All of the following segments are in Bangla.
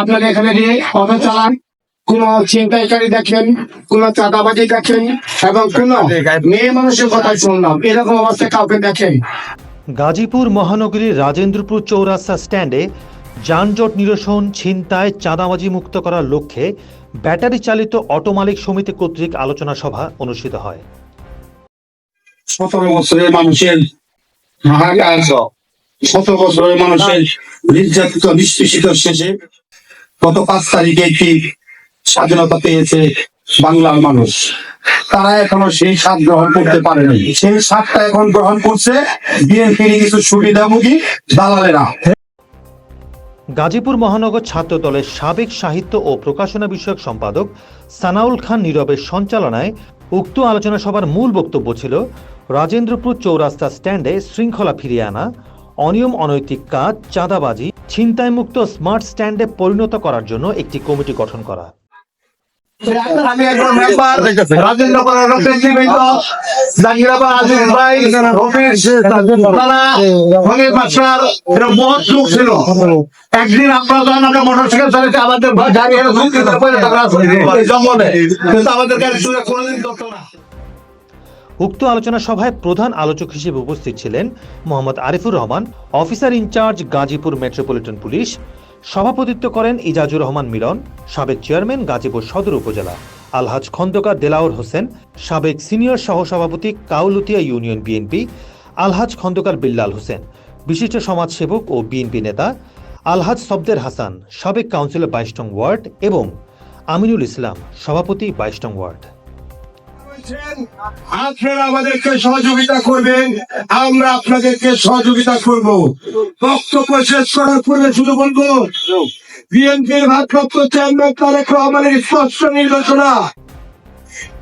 আপনারা এখানে নিয়ে অটো চালান কোন ছিনতাইকারী দেখেন কোন চাঁদাবাজি দেখেন এবং কোন মেয়ে মানুষের কথা শুনলাম এরকম অবস্থায় কাউকে দেখেন। গাজীপুর মহানগরীর রাজেন্দ্রপুর চৌরাস্তা স্ট্যান্ডে যানজট নিরসন ছিনতায় চাঁদাবাজি মুক্ত করার লক্ষ্যে ব্যাটারি চালিত অটো মালিক সমিতি কর্তৃক আলোচনা সভা অনুষ্ঠিত হয়। সতেরো বছরের মানুষের শত বছরের মানুষের নির্যাতিত নিষ্পেষিত শেষে গত পাঁচ তারিখে একটি স্বাধীনতা পেয়েছে বাংলার মানুষ। তারা এখনও সেই স্বাদ গ্রহণ করতে পারেনি। সেই স্বাদটা এখন গ্রহণ করছে বিএনপির কিছু সুবিধাভোগী দালালেরা। গাজীপুর মহানগর ছাত্র দলের সাবেক সাহিত্য ও প্রকাশনা বিষয়ক সম্পাদক সানাউল খান নীরবের সঞ্চালনায় উক্ত আলোচনা সভার মূল বক্তব্য ছিল, রাজেন্দ্রপুর চৌরাস্তা স্ট্যান্ডে শৃঙ্খলা ফিরিয়ে আনা, অনিয়ম অনৈতিক কাজ, চাঁদাবাজি ছিনতাইমুক্ত স্মার্ট স্ট্যান্ডে পরিণত করার জন্য একটি কমিটি গঠন করা। ছিল। একদিন আমরা উক্ত আলোচনা সভায় প্রধান আলোচক হিসেবে উপস্থিত ছিলেন Mohammad Arifur Rahman, officer in charge Gazipur metropolitan police, সভাপতিত্ব করেন ইজাজুর রহমান মিলন, সাবেক চেয়ারম্যান গাজীপুর সদর উপজেলা, আলহাজ খন্দকার দেলাওর হোসেন, সাবেক সিনিয়র সহসভাপতি কাউলুতিয়া ইউনিয়ন বিএনপি, আলহাজ খন্দকার বিল্লাল হোসেন, বিশিষ্ট সমাজসেবক ও বিএনপি নেতা, আলহাজ সবদের হাসান, সাবেক কাউন্সিলর বাইশ নং ওয়ার্ড এবং আমিনুল ইসলাম, সভাপতি বাইশ নং ওয়ার্ড। আপনারা আমাদেরকে সহযোগিতা করবেন, আমরা আপনাদেরকে সহযোগিতা করব। বক্তব্য শেষ করার পূর্বে শুধু বলব, বিএনপির ভারপ্রাপ্ত চেয়ারম্যান তারেক রহমানের স্পষ্ট নির্দেশনা,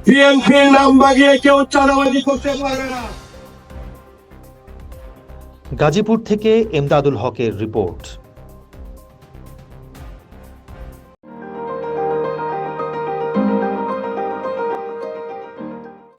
বিএনপির নাম বাগিয়ে কেউ চাঁদাবাজি করতে পারবে না। গাজীপুর থেকে এমদাদুল হকের রিপোর্ট।